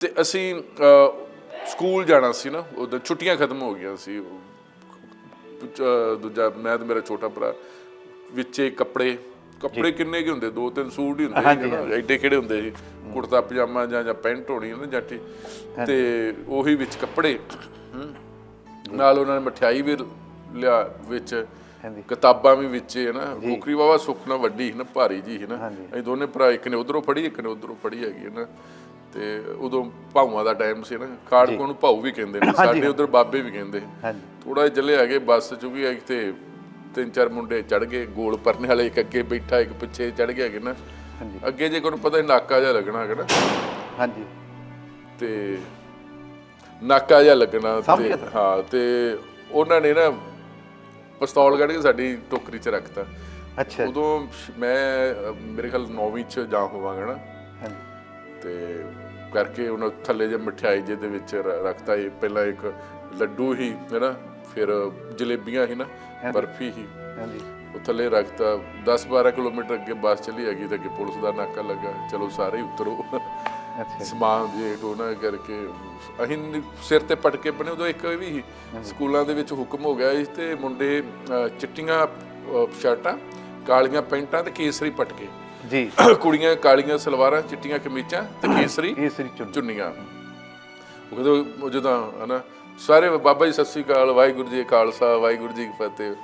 ਤੇ ਅਸੀਂ ਸਕੂਲ ਜਾਣਾ ਸੀ ਨਾ ਉਦੋਂ ਛੁੱਟੀਆਂ ਖਤਮ ਹੋ ਗਈਆਂ ਸੀ। ਦੂਜਾ ਮੈਂ ਤੇ ਮੇਰਾ ਛੋਟਾ ਭਰਾ ਵਿੱਚੇ ਕੱਪੜੇ ਕੱਪੜੇ ਕਿੰਨੇ ਕੀ ਹੁੰਦੇ? ਦੋ ਤਿੰਨ ਸੂਟ ਹੀ ਹੁੰਦੇ ਐਡੇ ਕਿਹੜੇ ਹੁੰਦੇ ਸੀ? ਕੁੜਤਾ ਪਜਾਮਾ ਜਾਂ ਜਾਂ ਪੈਂਟ ਹੋਣੀ ਨਾ ਜੱਟੀ। ਤੇ ਉਹੀ ਵਿੱਚ ਕੱਪੜੇ ਨਾਲ ਉਹਨਾਂ ਨੇ ਮਠਿਆਈ ਵੀ ਲਿਆ ਵਿੱਚ। ਕਿਤਾਬਾਂ ਵੀ ਵਿੱਚ ਹੈ ਨਾ ਕੋਕਰੀ ਵਾਵਾ ਸੁਖਨਾ ਵੱਡੀ ਹੈ ਨਾ ਭਾਰੀ ਜੀ ਹੈ ਨਾ। ਅਸੀਂ ਦੋਨੇ ਭਰਾ ਇੱਕ ਨੇ ਉਧਰੋਂ ਫੜੀ ਇੱਕ ਨੇ ਉਧਰੋਂ ਫੜੀ ਹੈਗੀ ਹੈ ਨਾ। ਤੇ ਉਦੋਂ ਭਾਊਆਂ ਦਾ ਟਾਈਮ ਸੀ ਨਾ ਖਾੜਕੋ ਨੂੰ ਭਾਊ ਵੀ ਕਹਿੰਦੇ ਨੇ ਸਾਡੇ ਉਧਰ ਬਾਬੇ ਵੀ ਕਹਿੰਦੇ। ਹਾਂਜੀ। ਥੋੜਾ ਜਿਹਾ ਚੱਲੇ ਹੈਗੇ ਬੱਸ ਚ ਵੀ ਤੇ ਤਿੰਨ ਚਾਰ ਮੁੰਡੇ ਚੜ ਗਏ ਗੋਲ ਪਰਨੇ ਵਾਲੇ ਇੱਕ ਅੱਗੇ ਬੈਠਾ ਇੱਕ ਪਿੱਛੇ ਚੜ ਗਿਆ ਹੈਗੇ ਨਾ। ਹਾਂਜੀ। ਅੱਗੇ ਜੇ ਕੋਈ ਨੂੰ ਪਤਾ ਨਾਕਾ ਜਿਹਾ ਲੱਗਣਾ ਹੈਗਾ ਨਾ। ਹਾਂਜੀ। ਤੇ ਨਾਕਾ ਜਿਹਾ ਲੱਗਣਾ ਤੇ। ਹਾਂ ਤੇ ਉਹਨਾਂ ਨੇ ਨਾ ਪਿਸਤੌਲ ਕੱਢ ਕੇ ਸਾਡੀ ਟੋਕਰੀ 'ਚ ਰੱਖਤਾ। ਅੱਛਾ ਉਦੋਂ ਮੈਂ ਮੇਰੇ ਖਿਆਲ 9ਵੀਂ 'ਚ ਜਾ ਹੋਵਾਂਗਾ ਨਾ। ਹਾਂਜੀ। ਤੇ ਕਰਕੇ ਉਹਨਾਂ ਥੱਲੇ ਜੇ ਮਠਿਆਈ ਜੇ ਦੇ ਵਿੱਚ ਰੱਖਤਾ ਇਹ ਪਹਿਲਾਂ ਇੱਕ ਲੱਡੂ ਹੀ ਹੈਨਾ ਫਿਰ ਜਲੇਬੀਆਂ ਹੀ ਨਾ ਬਰਫੀ ਹੀ। ਹਾਂਜੀ। ਉਹ ਥੱਲੇ ਰੱਖਤਾ 10 12 ਕਿਲੋਮੀਟਰ ਅੱਗੇ ਬੱਸ ਚਲੀ ਹੈਗੀ ਤੇ ਅੱਗੇ ਪੁਲਿਸ ਦਾ ਨਾਕਾ ਲੱਗਾ ਚਲੋ ਸਾਰੇ ਉਤਰੋ। ਅੱਛਾ। ਸਮਾਨ ਜੇ ਟੋਨਾ ਕਰਕੇ ਨੀ- ਸਿਰ ਤੇ ਪਟਕੇ ਬਣੇ ਉਦੋਂ ਇੱਕ ਵੀ ਸਕੂਲਾਂ ਦੇ ਵਿੱਚ ਹੁਕਮ ਹੋ ਗਿਆ ਇਸ ਤੇ ਮੁੰਡੇ ਚਿੱਟੀਆਂ ਸ਼ਰਟਾਂ ਕਾਲੀਆਂ ਪੈਂਟਾਂ ਤੇ ਕੇਸਰੀ ਪਟਕੇ। ਜੀ। ਕੁੜੀਆਂ ਕਾਲੀਆਂ ਸਲਵਾਰਾਂ ਚਿੱਟੀਆਂ ਕਮੀਜ਼ਾਂ ਤੇ ਕੇਸਰੀ ਕੇਸਰੀ ਚੁੰਨੀ ਚੁੰਨੀਆਂ। ਉਹ ਕਹਿੰਦੇ ਉਹ ਜਦੋਂ ਹਨਾ ਸਾਰੇ ਬਾਬਾ ਜੀ ਸਤਿ ਸ੍ਰੀ ਅਕਾਲ ਵਾਹਿਗੁਰੂ ਜੀ ਖਾਲਸਾ ਵਾਹਿਗੁਰੂ ਜੀ ਕੀ ਫਤਿਹ।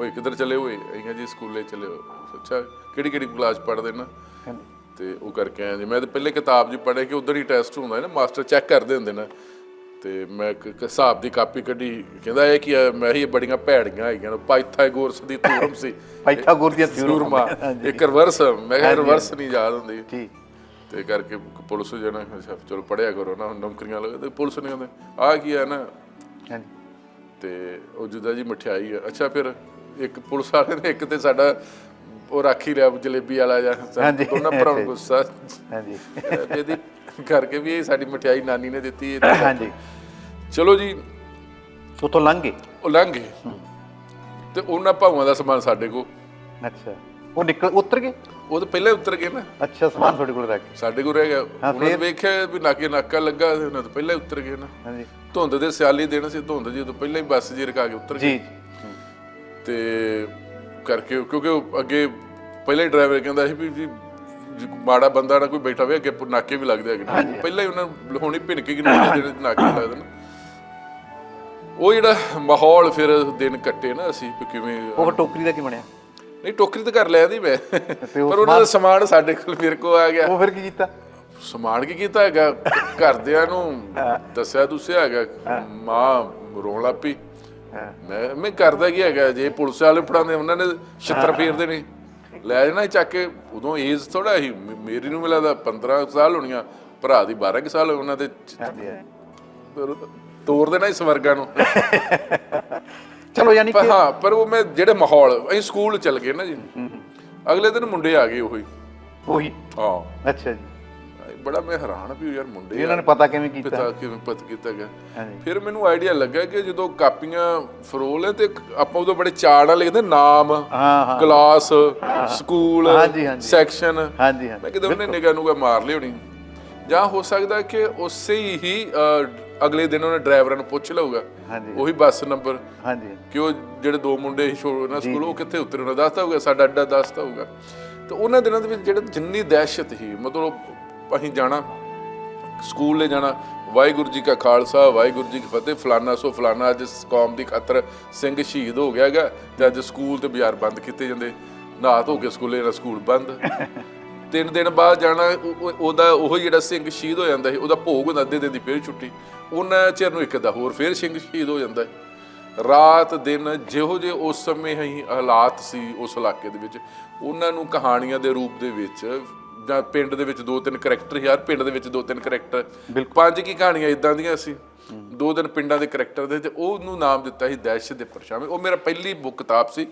ਓਏ ਕਿੱਧਰ ਚਲੇ ਹੋਏ ਅਈਆਂ ਜੀ ਸਕੂਲੇ ਚਲੇ ਹੋ ਅੱਛਾ ਕਿਹੜੀ ਕਿਹੜੀ ਕਲਾਸ ਪੜ੍ਹਦੇ ਨਾ? ਤੇ ਉਹ ਕਰਕੇ ਆਇਆ ਜੀ। ਮੈਂ ਤਾਂ ਪਹਿਲੇ ਕਿਤਾਬ ਜੀ ਪੜ੍ਹਿਆ ਕਿ ਉਧਰ ਹੀ ਟੈਸਟ ਹੁੰਦਾ ਹੈ ਨਾ ਮਾਸਟਰ ਚੈੱਕ ਕਰਦੇ ਹੁੰਦੇ ਨੇ। ਤੇ ਮੈਂ ਇੱਕ ਇੱਕ ਹਿਸਾਬ ਦੀ ਕਾਪੀ ਕੱਢੀ ਕਹਿੰਦਾ ਇਹ ਕੀ ਆ ਮੈਂ ਹੀ ਬੜੀਆਂ ਭੈੜੀਆਂ ਹੈਗੀਆਂ ਪਾਈਥਾਗੋਰਸ ਦੀ ਥਿਊਰਮ ਸੀ। ਪਾਈਥਾਗੋਰ ਦੀਆਂ ਥਿਊਰਮਾ। ਹਾਂਜੀ। ਇੱਕ ਰਿਵਰਸ ਮੈਂ ਕਿਹਾ ਰਿਵਰਸ ਨਹੀਂ ਯਾਦ ਹੁੰਦੀ। ਜੀ। ਤੇ ਕਰਕੇ ਪੁਲਿਸ ਜਣਾ ਚਲੋ ਪੜਿਆ ਕਰੋ ਨਾ ਹੁਣ ਨੌਕਰੀਆਂ ਲੱਗੇ ਤੇ ਪੁਲਿਸ ਨੇ ਕਹਿੰਦੇ ਆ ਕੀ ਆ ਨਾ? ਹਾਂਜੀ। ਤੇ ਉਹ ਜੁਦਾ ਜੀ ਮਠਿਆਈ ਆ। ਅੱਛਾ ਫਿਰ ਇੱਕ ਪੁਲਿਸ ਵਾਲੇ ਨੇ ਇੱਕ ਤੇ ਸਾਡਾ ਉਹ ਰੱਖ ਹੀ ਲਿਆ ਜਲੇਬੀ ਵਾਲਾ ਜਾਂ ਹਾਂਜੀ, ਉਹਨਾਂ। ਗੁੱਸਾ। ਹਾਂਜੀ। ਇਹਦੀ ਕਰਕੇ ਵੀ ਇਹ ਸਾਡੀ ਮਠਿਆਈ ਨਾਨੀ ਨੇ ਦਿੱਤੀ ਇਹ ਤਾਂ- ਹਾਂਜੀ। ਚਲੋ ਜੀ ਉਤੋਂ ਲੰਘ ਗਏ। ਉਹ ਲੰਘ ਗਏ। ਤੇ ਉਹਨਾਂ ਭਾਵਾਂ ਦਾ ਸਮਾਨ ਸਾਡੇ ਕੋਲ। ਅੱਛਾ। ਉਹ ਨਿਕਲ ਉਤਰ ਗਏ? ਉਹ ਤਾਂ ਪਹਿਲਾਂ ਹੀ ਉਤਰ ਗਏ ਨਾ। ਅੱਛਾ ਸਮਾਨ ਤੁਹਾਡੇ ਕੋਲ ਰੱਖ ਸਾਡੇ ਕੋਲ ਰਹਿ ਗਿਆ। ਉਹਨਾਂ ਨੇ ਵੇਖਿਆ ਵੀ ਨਾਕੇ ਨਾਕਾ ਲੱਗਾ ਤੇ ਉਹਨਾਂ ਤੋਂ ਪਹਿਲਾਂ ਹੀ ਉਤਰ ਗਏ ਨਾ। ਹਾਂਜੀ। ਧੁੰਦ ਦੇ ਸਿਆਲੀ ਦਿਨ ਸੀ ਧੁੰਦ ਜੀ ਤੋਂ ਪਹਿਲਾਂ ਹੀ ਬੱਸ ਜੀ ਰਕਾ ਕੇ ਉਤਰ ਗਏ। ਜੀ ਤੇ ਕਰਕੇ ਕਿਉਂਕਿ ਉਹ ਅੱਗੇ ਪਹਿਲਾਂ ਹੀ ਡਰਾਈਵਰ ਕਹਿੰਦਾ ਸੀ ਵੀ ਜੀ ਮਾੜਾ ਬੰਦਾ ਨਾ ਕੋਈ ਬੈਠਾ ਹੋਵੇ ਅੱਗੇ ਨਾਕੇ ਵੀ ਲੱਗਦੇ ਹੈਗੇ। ਪਹਿਲਾਂ ਹੀ ਉਹਨਾਂ ਨੂੰ ਹੋਣੀ ਭਿਣਕੀ ਕਿ ਜਿਹੜੇ ਨਾਕੇ ਲੱਗਦੇ ਨੇ। ਉਹ ਜਿਹੜਾ ਮਾਹੌਲ ਫਿਰ ਦਿਨ ਕੱਟੇ ਨਾ ਅਸੀਂ ਵੀ ਕਿਵੇਂ ਉਹ ਟੋਕਰੀ ਦਾ ਕੀ ਬਣਿਆ? ਨਹੀਂ ਟੋਕਰੀ ਤਾਂ ਕਰ ਲਿਆ ਦੀ ਮੈਂ। ਪਰ ਉਹਨਾਂ ਦਾ ਸਮਾਨ ਸਾਡੇ ਕੋਲ ਮੇਰੇ ਕੋਲ ਆ ਗਿਆ। ਉਹ ਫਿਰ ਕੀ ਕੀਤਾ? ਸਮਾਨ ਕੀ ਕੀਤਾ ਹੈਗਾ? ਘਰਦਿਆਂ ਨੂੰ ਦੱਸਿਆ ਦੁਸਿਆ ਹੈਗਾ। ਮਾਂ ਰੋਣ ਹਾਂ। ਮੈਂ ਮੈਂ ਕਰਦਾ ਕੀ ਹੈਗਾ? ਜੇ ਪੁਲਿਸ ਵਾਲੇ ਫੜਾਉਂਦੇ ਉਹਨਾਂ ਨੇ ਛਿੱਤਰ ਫੇਰਦੇ ਨੇ। ਲੈ ਜਾਣਾ ਚੱਕ ਕੇ। ਉਦੋਂ ਏਜ ਥੋੜਾ ਮੇ- ਮੇਰੀ ਨੂੰ ਮਿਲਾ ਦਾ 15 ਸਾਲ ਹੋਣੀਆਂ। ਭਰਾ ਦੀ 12 ਕੁ ਸਾਲ ਉਹਨਾਂ ਦੇ ਤੋੜ ਦੇਣਾ ਇਸ ਵਰਗਾ ਨੂੰ। ਚਲੋ ਯਾਨੀ ਕਿ ਹਾਂ ਪਰ ਉਹ ਮੈਂ ਜਿਹੜੇ ਮਾਹੌਲ ਅਸੀਂ ਸਕੂਲ ਚੱਲ ਗਏ ਨਾ ਜੀ। ਅਗਲੇ ਦਿਨ ਮੁੰਡੇ ਆ ਗਏ ਉਹੀ। ਉਹੀ? ਹਾਂ। ਅੱਛਾ ਜੀ। ਬੜਾ ਮੈਂ ਹੈਰਾਨ ਵੀ ਯਾਰ ਮੁੰਡੇ ਇਹਨਾਂ ਨੇ ਪਤਾ ਕਿਵੇਂ ਕੀਤਾ? ਪਤਾ ਕਿਵੇਂ ਪਤ ਕੀਤਾ ਗਿਆ। ਫਿਰ ਮੈਨੂੰ ਆਈਡੀਆ ਲੱਗਾ ਕਿ ਜਦੋਂ ਕਾਪੀਆਂ ਫਰੋਲ ਹੈ ਤੇ ਆਪਾਂ ਉਦੋਂ ਬੜੇ ਚਾੜ ਨਾਲ ਲਿਖਦੇ ਨਾਮ ਕਲਾਸ ਸਕੂਲ। ਸੈਕਸ਼ਨ। ਮੈਂ ਕਿਤੇ ਉਹਨੇ ਨਿਗਾਹ ਨੂੰ ਮਾਰ ਲਈ ਹੋਣੀ ਜਾਂ ਹੋ ਸਕਦਾ ਕਿ ਉਸੇ ਹੀ ਅਗਲੇ ਦਿਨ ਉਹਨੇ ਡਰਾਈਵਰਾਂ ਨੂੰ ਪੁੱਛ ਲਊਗਾ। ਹਾਂਜੀ। ਉਹੀ ਬੱਸ ਨੰਬਰ। ਹਾਂਜੀ। ਕਿ ਉਹ ਜਿਹੜੇ ਦੋ ਮੁੰਡੇ ਸੀ ਸ਼ੋਰ ਨਾ ਸਕੂਲ ਉਹ ਕਿੱਥੇ ਉਤਰੇ? ਉਹਨਾਂ ਦੱਸਦਾ ਹੋਊਗਾ ਸਾਡਾ ਅੱਡਾ ਦੱਸਦਾ ਹੋਊਗਾ। ਤੇ ਉਹਨਾਂ ਦਿਨਾਂ ਦੇ ਵਿੱਚ ਜਿਹੜਾ ਜਿੰਨੀ ਦਹਿਸ਼ਤ ਸੀ ਮਤਲਬ ਅਸੀਂ ਜਾਣਾ ਸਕੂਲ ਲੈ ਜਾਣਾ ਵਾਹਿਗੁਰੂ ਜੀ ਕਾ ਖਾਲਸਾ ਵਾਹਿਗੁਰੂ ਜੀ ਕੀ ਫਤਿਹ ਫਲਾਨਾ ਸੋ ਫਲਾਨਾ ਅੱਜ ਕੌਮ ਦੀ ਖਾਤਰ ਸਿੰਘ ਸ਼ਹੀਦ ਹੋ ਗਿਆ ਹੈਗਾ ਤੇ ਅੱਜ ਸਕੂਲ ਤੇ ਬਾਜ਼ਾਰ ਬੰਦ ਕੀਤੇ ਜਾਂਦੇ। ਨਹਾ ਧੋ ਕੇ ਸਕੂਲੇ ਨਾ ਸਕੂਲ ਬੰਦ। ਤਿੰਨ ਦਿਨ ਬਾਅਦ ਜਾਣਾ ਉਹ- ਉਹ- ਉਹਦਾ ਉਹ ਜਿਹੜਾ ਸਿੰਘ ਸ਼ਹੀਦ ਹੋ ਜਾਂਦਾ ਸੀ ਉਹਦਾ ਭੋਗ ਹੁੰਦਾ ਅੱਧੇ ਦਿਨ ਦੀ ਫੇਰ ਛੁੱਟੀ। ਉਹਨਾਂ ਚਿਰ ਨੂੰ ਇੱਕ ਦਾ ਹੋਰ ਫੇਰ ਸਿੰਘ ਸ਼ਹੀਦ ਹੋ ਜਾਂਦਾ ਹੈ ਰਾਤ ਦਿਨ ਜਿਹੋ ਜਿਹੇ ਉਸ ਸਮੇਂ ਹੀ ਹਾਲਾਤ ਸੀ ਉਸ ਇਲਾਕੇ ਦੇ ਵਿੱਚ। ਉਹਨਾਂ ਨੂੰ ਕਹਾਣੀਆਂ ਦੇ ਰੂਪ ਦੇ ਵਿੱਚ ਜਾਂ ਪਿੰਡ ਦੇ ਵਿੱਚ ਦੋ ਤਿੰਨ ਕਰੈਕਟਰ ਯਾਰ ਪਿੰਡ ਦੇ ਵਿੱਚ ਦੋ ਤਿੰਨ ਕਰੈਕਟਰ ਪੰਜ ਕੀ ਕਹਾਣੀਆਂ ਇਦਾਂ ਦੀਆਂ ਸੀ? ਦੋ ਦਿਨ ਪਿੰਡਾਂ ਦੇ ਕਰੈਕਟਰ ਦੇ ਤੇ ਉਹਨੂੰ ਨਾਮ ਦਿੱਤਾ ਸੀ ਦਹਿਸ਼ਤ ਦੇ ਪਰਛਾਵੇਂ। ਉਹ ਮੇਰਾ ਪਹਿਲੀ ਬੁੱਕ ਕਿਤਾਬ ਸੀ।